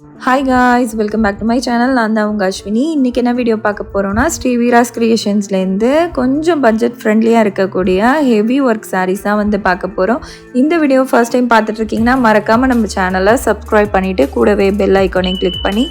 Mm-hmm. Hi guys welcome back to my channel நான் தான் உங்கள் அஸ்வினி. இன்றைக்கி என்ன வீடியோ பார்க்க போகிறோன்னா ஸ்ரீ வீராஸ் கிரியேஷன்ஸ்லேருந்து கொஞ்சம் பட்ஜெட் ஃப்ரெண்ட்லியாக இருக்கக்கூடிய ஹெவி ஒர்க் சாரீஸாக தான் வந்து பார்க்க போகிறோம் இந்த வீடியோ ஃபர்ஸ்ட் டைம் பார்த்துட்ருக்கீங்கன்னா மறக்காமல் நம்ம சேனலை சப்ஸ்கிரைப் பண்ணிவிட்டு கூடவே பெல் ஐக்கானையும் கிளிக் பண்ணி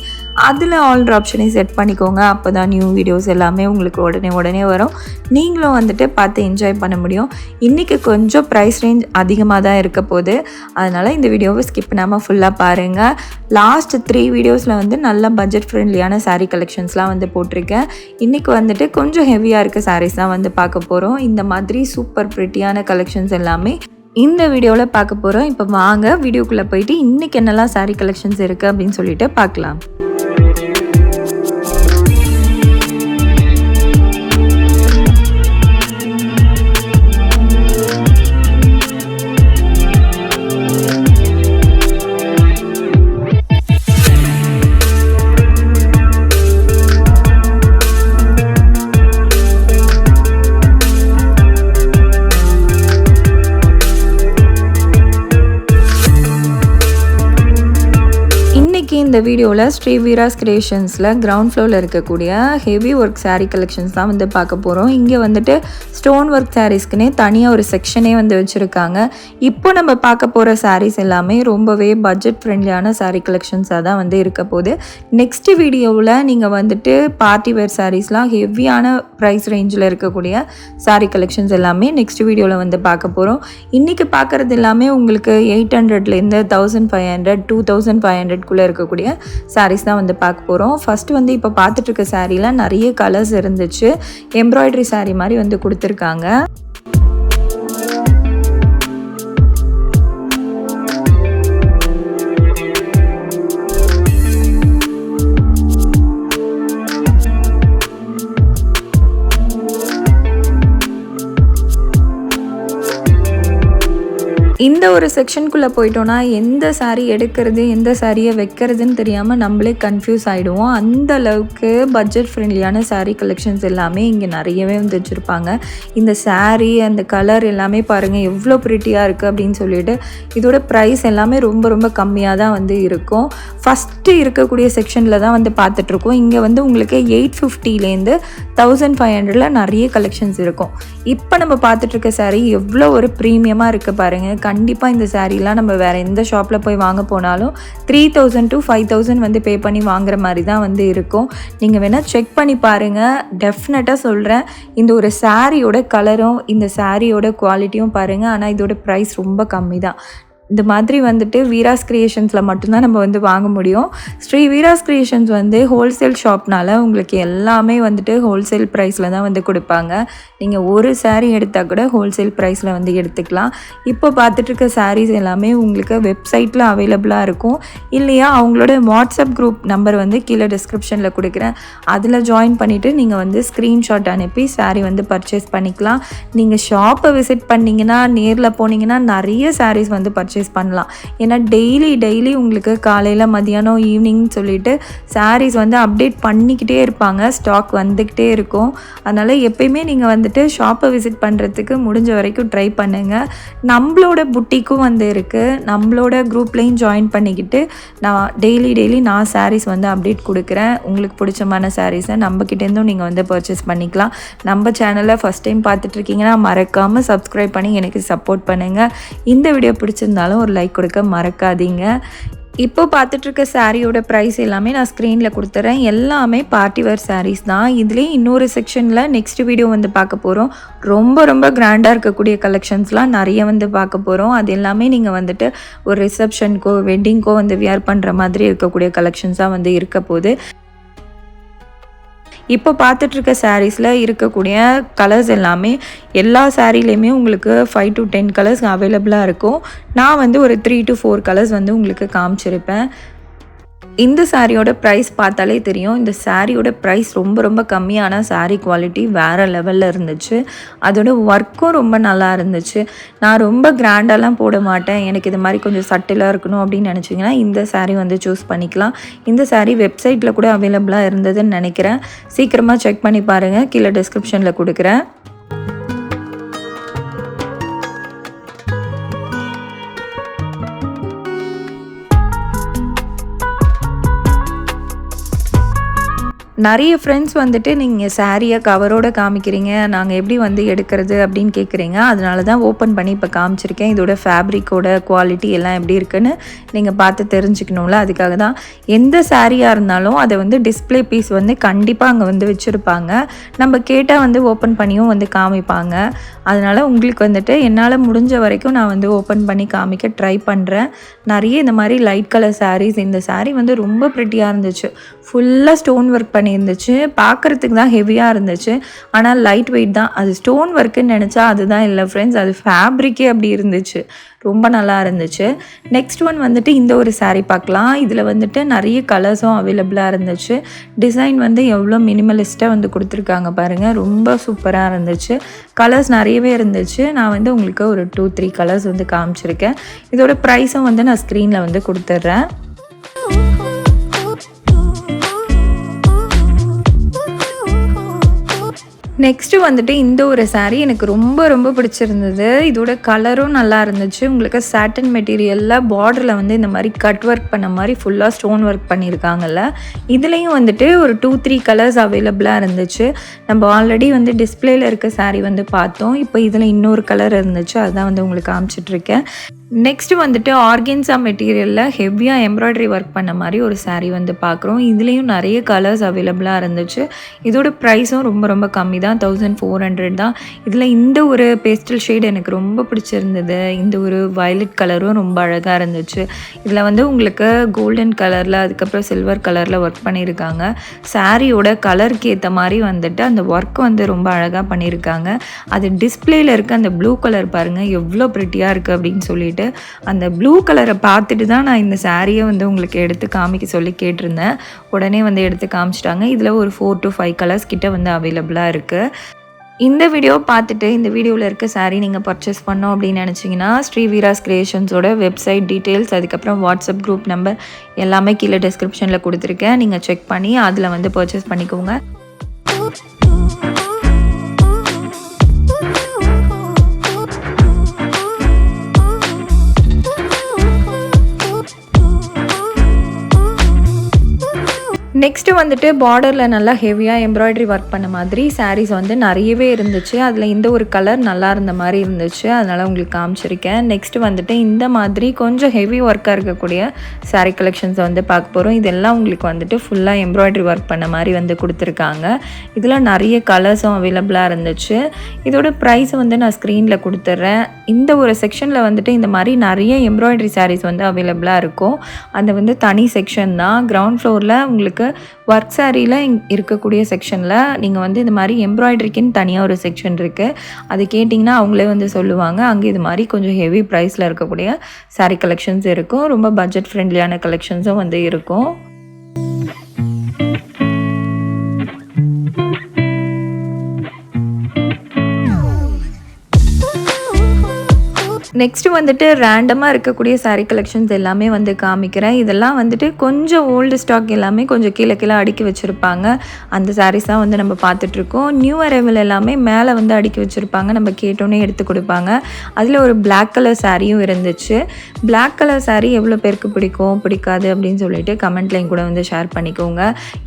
அதில் ஆல்ட்ரு ஆப்ஷனையும் செட் பண்ணிக்கோங்க. அப்போ தான் நியூ வீடியோஸ் எல்லாமே உங்களுக்கு உடனே உடனே வரும். நீங்களும் வந்துட்டு பார்த்து என்ஜாய் பண்ண முடியும். இன்றைக்கி கொஞ்சம் ப்ரைஸ் ரேஞ்ச் அதிகமாக தான் இருக்க போகுது அதனால் இந்த வீடியோவை ஸ்கிப் பண்ணாமல் ஃபுல்லாக பாருங்கள் லாஸ்ட் த்ரீ வீடியோஸில் வந்து நல்ல பட்ஜெட் ஃப்ரெண்ட்லியான சாரீ கலெக்ஷன்ஸ்லாம் வந்து போட்டிருக்கேன். இன்றைக்கி வந்துட்டு கொஞ்சம் ஹெவியாக இருக்க சாரீஸ் தான் வந்து பார்க்க போகிறோம் இந்த மாதிரி சூப்பர் ப்ரிட்டியான கலெக்ஷன்ஸ் எல்லாமே இந்த வீடியோவில் பார்க்க போகிறோம் இப்போ வாங்க வீடியோக்குள்ளே போயிட்டு இன்றைக்கி என்னெல்லாம் சாரீ கலெக்ஷன்ஸ் இருக்குது அப்படின்னு சொல்லிட்டு பார்க்கலாம். இந்த வீடியோவில் ஸ்ரீ வீராஸ் கிரியேஷன்ஸில் கிரவுண்ட் ஃப்ளோரில் இருக்கக்கூடிய ஹெவி ஒர்க் சாரீ கலெக்ஷன்ஸ் தான் வந்து பார்க்க போகிறோம் இங்கே வந்துட்டு ஸ்டோன் ஒர்க் சாரீஸ்க்குன்னே தனியாக ஒரு செக்ஷனே வந்து வச்சுருக்காங்க. இப்போ நம்ம பார்க்க போகிற சாரீஸ் எல்லாமே ரொம்பவே பட்ஜெட் ஃப்ரெண்ட்லியான சாரீ கலெக்ஷன்ஸாக தான் வந்து இருக்க போகுது. நெக்ஸ்ட் வீடியோவில் நீங்கள் வந்துட்டு பார்ட்டி வேர் சாரீஸ்லாம் ஹெவியான ப்ரைஸ் ரேஞ்சில் இருக்கக்கூடிய சாரீ கலெக்ஷன்ஸ் எல்லாமே நெக்ஸ்ட் வீடியோவில் வந்து பார்க்க போகிறோம் இன்றைக்கி பார்க்குறது எல்லாமே உங்களுக்கு எயிட் ஹண்ட்ரட்லேருந்து thousand five hundred two thousand five ஹண்ட்ரட்குள்ளே இருக்கக்கூடிய sarees தான் வந்து பார்க்க போகிறோம் ஃபஸ்ட்டு வந்து இப்போ பார்த்துட்டு இருக்க நிறைய கலர்ஸ் இருந்துச்சு. எம்ப்ராய்டரி சாரீ மாதிரி வந்து கொடுத்துருக்காங்க. இந்த ஒரு செக்ஷனுக்குள்ளே போயிட்டோன்னா எந்த சாரீ எடுக்கிறது எந்த சாரியை வைக்கிறதுன்னு தெரியாமல் நம்மளே கன்ஃபியூஸ் ஆகிடுவோம் அந்த அளவுக்கு பட்ஜெட் ஃப்ரெண்ட்லியான சாரீ கலெக்ஷன்ஸ் எல்லாமே இங்கே நிறையவே வந்து வச்சுருப்பாங்க. இந்த சாரீ அந்த கலர் எல்லாமே பாருங்கள் எவ்வளோ ப்ரிட்டியாக இருக்குது அப்படின்னு சொல்லிட்டு இதோட ப்ரைஸ் எல்லாமே ரொம்ப ரொம்ப கம்மியாக தான் வந்து இருக்கும். ஃபஸ்ட்டு இருக்கக்கூடிய செக்ஷனில் தான் வந்து பார்த்துட்ருக்கோம் இங்கே வந்து உங்களுக்கு எயிட் ஃபிஃப்டிலேருந்து தௌசண்ட் ஃபைவ் ஹண்ட்ரடில் நிறைய கலெக்ஷன்ஸ் இருக்கும். இப்போ நம்ம பார்த்துட்ருக்க சாரீ எவ்வளோ ஒரு ப்ரீமியமாக இருக்குது பாருங்கள் கண்டிப்பாக இந்த சாரீலாம் நம்ம வேறு எந்த ஷாப்பில் போய் வாங்க போனாலும் three thousand to five thousand வந்து பே பண்ணி வாங்குற மாதிரி தான் வந்து இருக்கும். நீங்கள் வேணால் செக் பண்ணி பாருங்கள் டெஃபினட்டாக சொல்கிறேன் இந்த ஒரு சாரியோட கலரும் இந்த சாரியோட குவாலிட்டியும் பாருங்கள் ஆனால் இதோட ப்ரைஸ் ரொம்ப கம்மி தான். இந்த மாதிரி வந்துட்டு வீராஸ் கிரியேஷன்ஸில் மட்டும்தான் நம்ம வந்து வாங்க முடியும். ஸ்ரீ வீராஸ் கிரியேஷன்ஸ் வந்து ஹோல்சேல் ஷாப்னால உங்களுக்கு எல்லாமே வந்துட்டு ஹோல்சேல் ப்ரைஸில் தான் வந்து கொடுப்பாங்க. நீங்கள் ஒரு சாரீ எடுத்தால் கூட ஹோல்சேல் ப்ரைஸில் வந்து எடுத்துக்கலாம். இப்போ பார்த்துட்ருக்க சாரீஸ் எல்லாமே உங்களுக்கு வெப்சைட்டில் அவைலபிளாக இருக்கும். இல்லையா அவங்களோட வாட்ஸ்அப் குரூப் நம்பர் வந்து கீழே டிஸ்கிரிப்ஷனில் கொடுக்குறேன். அதில் ஜாயின் பண்ணிவிட்டு நீங்கள் வந்து ஸ்க்ரீன்ஷாட் அனுப்பி சாரீ வந்து பர்ச்சேஸ் பண்ணிக்கலாம். நீங்கள் ஷாப்பை விசிட் பண்ணிங்கன்னா நேரில் போனீங்கன்னா நிறைய சாரீஸ் வந்து பர்ச்சேஸ் பர்ச்சேஸ் பண்ணலாம். ஏன்னா டெய்லி டெய்லி உங்களுக்கு காலையில் மதியானம் ஈவினிங் சொல்லிட்டு சாரீஸ் வந்து அப்டேட் பண்ணிக்கிட்டே இருப்பாங்க. ஸ்டாக் வந்துக்கிட்டே இருக்கும். அதனால் எப்பயுமே நீங்கள் வந்துட்டு ஷாப்பை விசிட் பண்ணுறதுக்கு முடிஞ்ச வரைக்கும் ட்ரை பண்ணுங்கள் நம்மளோட புட்டிக்கும் வந்து இருக்குது நம்மளோட குரூப்லேயும் ஜாயின் பண்ணிக்கிட்டு நான் டெய்லி டெய்லி நான் சாரீஸ் வந்து அப்டேட் கொடுக்குறேன். உங்களுக்கு பிடிச்சமான சாரீஸை நம்மக்கிட்டேருந்தும் நீங்கள் வந்து பர்ச்சேஸ் பண்ணிக்கலாம். நம்ம சேனலை ஃபஸ்ட் டைம் பார்த்துட்ருக்கீங்கன்னா மறக்காமல் சப்ஸ்கிரைப் பண்ணி எனக்கு சப்போர்ட் பண்ணுங்கள் இந்த வீடியோ பிடிச்சிருந்தாலும் ஒரு லைக் கொடுக்க மறக்காதீங்க. இப்போ பார்த்துட்ருக்க சாரியோட ப்ரைஸ் எல்லாமே நான் ஸ்க்ரீனில் கொடுத்துட்றேன் எல்லாமே பார்ட்டி வேர் தான். இதுலேயே இன்னொரு செக்ஷனில் நெக்ஸ்ட் வீடியோ வந்து பார்க்க போகிறோம் ரொம்ப ரொம்ப கிராண்டாக இருக்கக்கூடிய கலெக்ஷன்ஸ்லாம் நிறைய வந்து பார்க்க போகிறோம் அது எல்லாமே நீங்கள் வந்துட்டு ஒரு ரிசப்ஷனுக்கோ வெட்டிங்க்கோ வந்து வியர் பண்ணுற மாதிரி இருக்கக்கூடிய கலெக்ஷன்ஸாக வந்து இருக்க போகுது. இப்போ பார்த்துட்ருக்க சாரீஸில் இருக்கக்கூடிய கலர்ஸ் எல்லாமே எல்லா சாரீலேயுமே உங்களுக்கு ஃபைவ் டு டென் கலர்ஸ் அவைலபிளாக இருக்கும். நான் வந்து ஒரு த்ரீ டு ஃபோர் கலர்ஸ் வந்து உங்களுக்கு காமிச்சிருப்பேன். இந்த சாரியோட ப்ரைஸ் பார்த்தாலே தெரியும். இந்த சாரியோட ப்ரைஸ் ரொம்ப ரொம்ப கம்மியான சாரீ குவாலிட்டி வேறு லெவலில் இருந்துச்சு. அதோட ஒர்க்கும் ரொம்ப நல்லா இருந்துச்சு. நான் ரொம்ப கிராண்டெல்லாம் போட மாட்டேன். எனக்கு இது மாதிரி கொஞ்சம் சட்டிலாக இருக்கணும் அப்படின்னு நினச்சிங்கன்னா இந்த சாரீ வந்து சூஸ் பண்ணிக்கலாம். இந்த சாரீ வெப்சைட்டில் கூட அவைலபிளாக இருந்ததுன்னு நினைக்கிறேன். சீக்கிரமாக செக் பண்ணி பாருங்கள் கீழே டிஸ்கிரிப்ஷனில் கொடுக்குறேன். நிறைய ஃப்ரெண்ட்ஸ் வந்துட்டு நீங்கள் சாரியை கவரோடு காமிக்கிறீங்க. நாங்கள் எப்படி வந்து எடுக்கிறது அப்படின்னு கேட்குறீங்க அதனால தான் ஓப்பன் பண்ணி இப்போ காமிச்சிருக்கேன். இதோட ஃபேப்ரிக்கோட குவாலிட்டி எல்லாம் எப்படி இருக்குன்னு நீங்கள் பார்த்து தெரிஞ்சுக்கணும்ல. அதுக்காக தான் எந்த சாரியாக இருந்தாலும் அதை வந்து டிஸ்பிளே பீஸ் வந்து கண்டிப்பாக அங்கே வந்து வச்சுருப்பாங்க. நம்ம கேட்டால் வந்து ஓப்பன் பண்ணியும் வந்து காமிப்பாங்க. அதனால் உங்களுக்கு வந்துட்டு என்னால் முடிஞ்ச வரைக்கும் நான் வந்து ஓப்பன் பண்ணி காமிக்க ட்ரை பண்ணுறேன் நிறைய இந்த மாதிரி லைட் கலர் சாரீஸ் இந்த சாரீ வந்து ரொம்ப ப்ரிட்டியாக இருந்துச்சு. ஃபுல்லாக ஸ்டோன் ஒர்க் பண்ணி பண்ணியிருந்துச்சு. பார்க்குறதுக்கு தான் ஹெவியாக இருந்துச்சு. ஆனால் லைட் வெயிட் தான். அது ஸ்டோன் ஒர்க்குன்னு நினச்சா அதுதான் இல்லை ஃப்ரெண்ட்ஸ் அது ஃபேப்ரிக்கே அப்படி இருந்துச்சு. ரொம்ப நல்லா இருந்துச்சு. நெக்ஸ்ட் ஒன் வந்துட்டு இந்த ஒரு சாரீ பார்க்கலாம். இதில் வந்துட்டு நிறைய கலர்ஸும் அவைலபிளாக இருந்துச்சு. டிசைன் வந்து எவ்வளோ மினிமலிஸ்ட்டாக வந்து கொடுத்துருக்காங்க பாருங்கள் ரொம்ப சூப்பராக இருந்துச்சு. கலர்ஸ் நிறையவே இருந்துச்சு. நான் வந்து உங்களுக்கு ஒரு டூ த்ரீ கலர்ஸ் வந்து காமிச்சிருக்கேன். இதோட ப்ரைஸும் வந்து நான் ஸ்க்ரீனில் வந்து கொடுத்துட்றேன். நெக்ஸ்ட்டு வந்துட்டு இந்த ஒரு சாரீ எனக்கு ரொம்ப ரொம்ப பிடிச்சிருந்தது. இதோட கலரும் நல்லா இருந்துச்சு. உங்களுக்கு சாட்டன் மெட்டீரியலில் பார்டரில் வந்து இந்த மாதிரி கட் ஒர்க் பண்ண மாதிரி ஃபுல்லாக ஸ்டோன் ஒர்க் பண்ணியிருக்காங்கல்ல இதுலேயும் வந்துட்டு ஒரு டூ த்ரீ கலர்ஸ் அவைலபிளாக இருந்துச்சு. நம்ம ஆல்ரெடி வந்து டிஸ்பிளேயில் இருக்க சாரீ வந்து பார்த்தோம். இப்போ இதில் இன்னொரு கலர் இருந்துச்சு. அதுதான் வந்து உங்களுக்கு காமிச்சிட்ருக்கேன் நெக்ஸ்ட் வந்துட்டு ஆர்கென்ஸா மெட்டீரியலில் ஹெவியாக எம்ப்ராய்டரி ஒர்க் பண்ண மாதிரி ஒரு சாரீ வந்து பார்க்குறோம். இதுலேயும் நிறைய கலர்ஸ் அவைலபிளாக இருந்துச்சு. இதோட ப்ரைஸும் ரொம்ப ரொம்ப கம்மி தான். தௌசண்ட் ஃபோர் ஹண்ட்ரட் தான். இதில் இந்த ஒரு பேஸ்டல் ஷேட் எனக்கு ரொம்ப பிடிச்சிருந்தது. இந்த ஒரு வயலட் கலரும் ரொம்ப அழகாக இருந்துச்சு. இதில் வந்து உங்களுக்கு கோல்டன் கலரில் அதுக்கப்புறம் சில்வர் கலரில் ஒர்க் பண்ணியிருக்காங்க. சாரியோட கலருக்கு ஏற்ற மாதிரி வந்துட்டு அந்த ஒர்க் வந்து ரொம்ப அழகாக பண்ணியிருக்காங்க. அது டிஸ்பிளேயில் இருக்க அந்த ப்ளூ கலர் பாருங்கள் எவ்வளோ ப்ரிட்டியாக இருக்குது அப்படின்னு சொல்லிட்டு சொல்லிட்டு அந்த ப்ளூ கலரை பார்த்துட்டு தான் நான் இந்த சாரியை வந்து உங்களுக்கு எடுத்து காமிக்க சொல்லி கேட்டிருந்தேன். உடனே வந்து எடுத்து காமிச்சிட்டாங்க. இதில் ஒரு ஃபோர் டு ஃபைவ் கலர்ஸ் கிட்ட வந்து அவைலபிளாக இருக்குது இந்த வீடியோ பார்த்துட்டு இந்த வீடியோவில் இருக்க சாரீ நீங்கள் பர்ச்சேஸ் பண்ணோம் அப்படின்னு நினச்சிங்கன்னா ஸ்ரீ வீராஸ் கிரியேஷன்ஸோட வெப்சைட் டீட்டெயில்ஸ் அதுக்கப்புறம் வாட்ஸ்அப் குரூப் நம்பர் எல்லாமே கீழே டிஸ்கிரிப்ஷனில் கொடுத்துருக்கேன். நீங்கள் செக் பண்ணி அதில் வந்து பர்ச்சேஸ் பண்ணிக்கோங்க. நெக்ஸ்ட்டு வந்துட்டு பார்டரில் நல்லா ஹெவியாக எம்ப்ராய்டரி ஒர்க் பண்ண மாதிரி சாரீஸ் வந்து நிறையவே இருந்துச்சு. அதில் இந்த ஒரு கலர் நல்லா இருந்த மாதிரி இருந்துச்சு. அதனால் உங்களுக்கு காமிச்சிருக்கேன். நெக்ஸ்ட்டு வந்துட்டு இந்த மாதிரி கொஞ்சம் ஹெவி ஒர்க்காக இருக்கக்கூடிய சாரீ கலெக்ஷன்ஸை வந்து பார்க்க போகிறோம் இதெல்லாம் உங்களுக்கு வந்துட்டு ஃபுல்லாக எம்ப்ராய்டரி ஒர்க் பண்ண மாதிரி வந்து கொடுத்துருக்காங்க. இதில் நிறைய கலர்ஸும் அவைலபிளாக இருந்துச்சு. இதோட ப்ரைஸ் வந்து நான் ஸ்க்ரீனில் கொடுத்துட்றேன் இந்த ஒரு செக்ஷனில் வந்துட்டு இந்த மாதிரி நிறைய எம்ப்ராய்டரி சாரீஸ் வந்து அவைலபிளாக இருக்கும். அது வந்து தனி செக்ஷன் தான். கிரவுண்ட் ஃப்ளோரில் உங்களுக்கு ஒர்க் சாரியில் இருக்கக்கூடிய செக்ஷனில் நீங்கள் வந்து இந்த மாதிரி எம்ப்ராய்டரிக்குன்னு தனியாக ஒரு செக்ஷன் இருக்குது அது கேட்டிங்கன்னா அவங்களே வந்து சொல்லுவாங்க. அங்கே இது மாதிரி கொஞ்சம் ஹெவி ப்ரைஸில் இருக்கக்கூடிய சாரீ கலெக்ஷன்ஸ் இருக்கும். ரொம்ப பட்ஜெட் ஃப்ரெண்ட்லியான கலெக்ஷன்ஸும் வந்து இருக்கும். நெக்ஸ்ட்டு வந்துட்டு ரேண்டமாக இருக்கக்கூடிய சாரீ கலெக்ஷன்ஸ் எல்லாமே வந்து காமிக்கிறேன். இதெல்லாம் வந்துட்டு கொஞ்சம் ஓல்டு ஸ்டாக் எல்லாமே கொஞ்சம் கீழே கீழே அடுக்கி வச்சுருப்பாங்க. அந்த சாரீஸ் தான் வந்து நம்ம பார்த்துட்ருக்கோம் நியூ அரைவல் எல்லாமே மேலே வந்து அடுக்கி வச்சுருப்பாங்க. நம்ம கேட்டோன்னே எடுத்து கொடுப்பாங்க. அதில் ஒரு பிளாக் கலர் சாரியும் இருந்துச்சு. பிளாக் கலர் சாரீ எவ்வளோ பேருக்கு பிடிக்கும்? பிடிக்காது அப்படின்னு சொல்லிட்டு கமெண்ட்லையும் கூட வந்து ஷேர் பண்ணிக்கோங்க.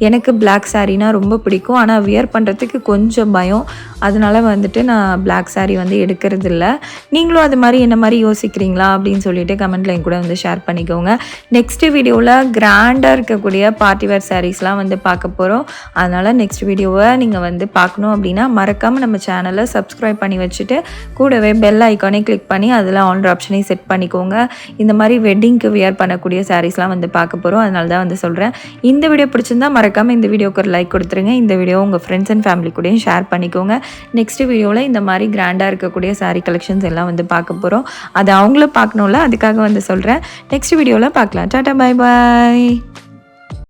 எனக்கு பிளாக் சாரீனா ரொம்ப பிடிக்கும். ஆனால் வியர் பண்ணுறதுக்கு கொஞ்சம் பயம். அதனால் வந்துட்டு நான் பிளாக் சாரீ வந்து எடுக்கிறது இல்லை நீங்களும் அது மாதிரி என்ன மாதிரி யோசிக்கிறீங்களா அப்படின்னு சொல்லிட்டு கமெண்ட்லையும் கூட வந்து ஷேர் பண்ணிக்கோங்க. நெக்ஸ்ட் வீடியோவில் கிராண்டாக இருக்கக்கூடிய பார்ட்டி வேர் சாரீஸ்லாம் வந்து பார்க்க போகிறோம் அதனால் நெக்ஸ்ட் வீடியோவை நீங்கள் வந்து பார்க்கணும் அப்படின்னா மறக்காமல் நம்ம சேனலை சப்ஸ்கிரைப் பண்ணி வச்சுட்டு கூடவே பெல் ஐக்கானே கிளிக் பண்ணி அதில் ஆன்லைன் ஆப்ஷனையும் செட் பண்ணிக்கோங்க. இந்த மாதிரி வெட்டிங்க்கு வியர் பண்ணக்கூடிய சாரீஸ்லாம் வந்து பார்க்க போகிறோம் அதனால தான் வந்து சொல்கிறேன் இந்த வீடியோ பிடிச்சிருந்தா மறக்காமல் இந்த வீடியோக்கு ஒரு லைக் கொடுத்துருங்க. இந்த வீடியோ உங்கள் ஃப்ரெண்ட்ஸ் அண்ட் ஃபேமிலி கூடயும் ஷேர் பண்ணிக்கோங்க. நெக்ஸ்ட் வீடியோவில் இந்த மாதிரி கிராண்டாக இருக்கக்கூடிய சாரீ கலெக்ஷன்ஸ் எல்லாம் வந்து பார்க்க போகிறோம் அது அவங்களும் பார்க்கணும்ல அதுக்காக வந்து சொல்கிறேன் நெக்ஸ்ட் வீடியோவில் பார்க்கலாம். டாட்டா பாய் பாய்